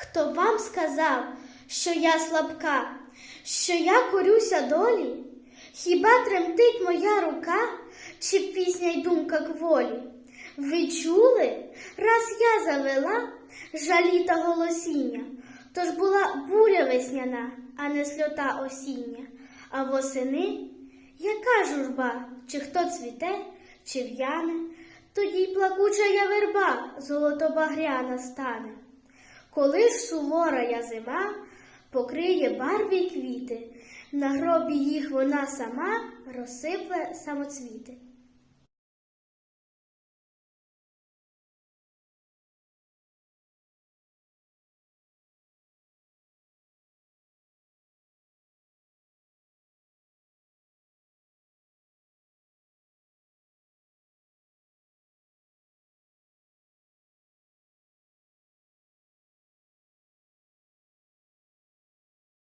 Хто вам сказав, що я слабка, що я корюся долі? Хіба тремтить моя рука, чи пісня й думка кволі? Ви чули, раз я завела жалі та голосіння, тож була буря весняна, а не сльота осіння. А восени яка журба, чи хто цвіте, чи в'яне, тоді й плакуча я верба золотобагряна стане. Коли ж сувора я зима покриє барві квіти, на гробі їх вона сама розсипле самоцвіти.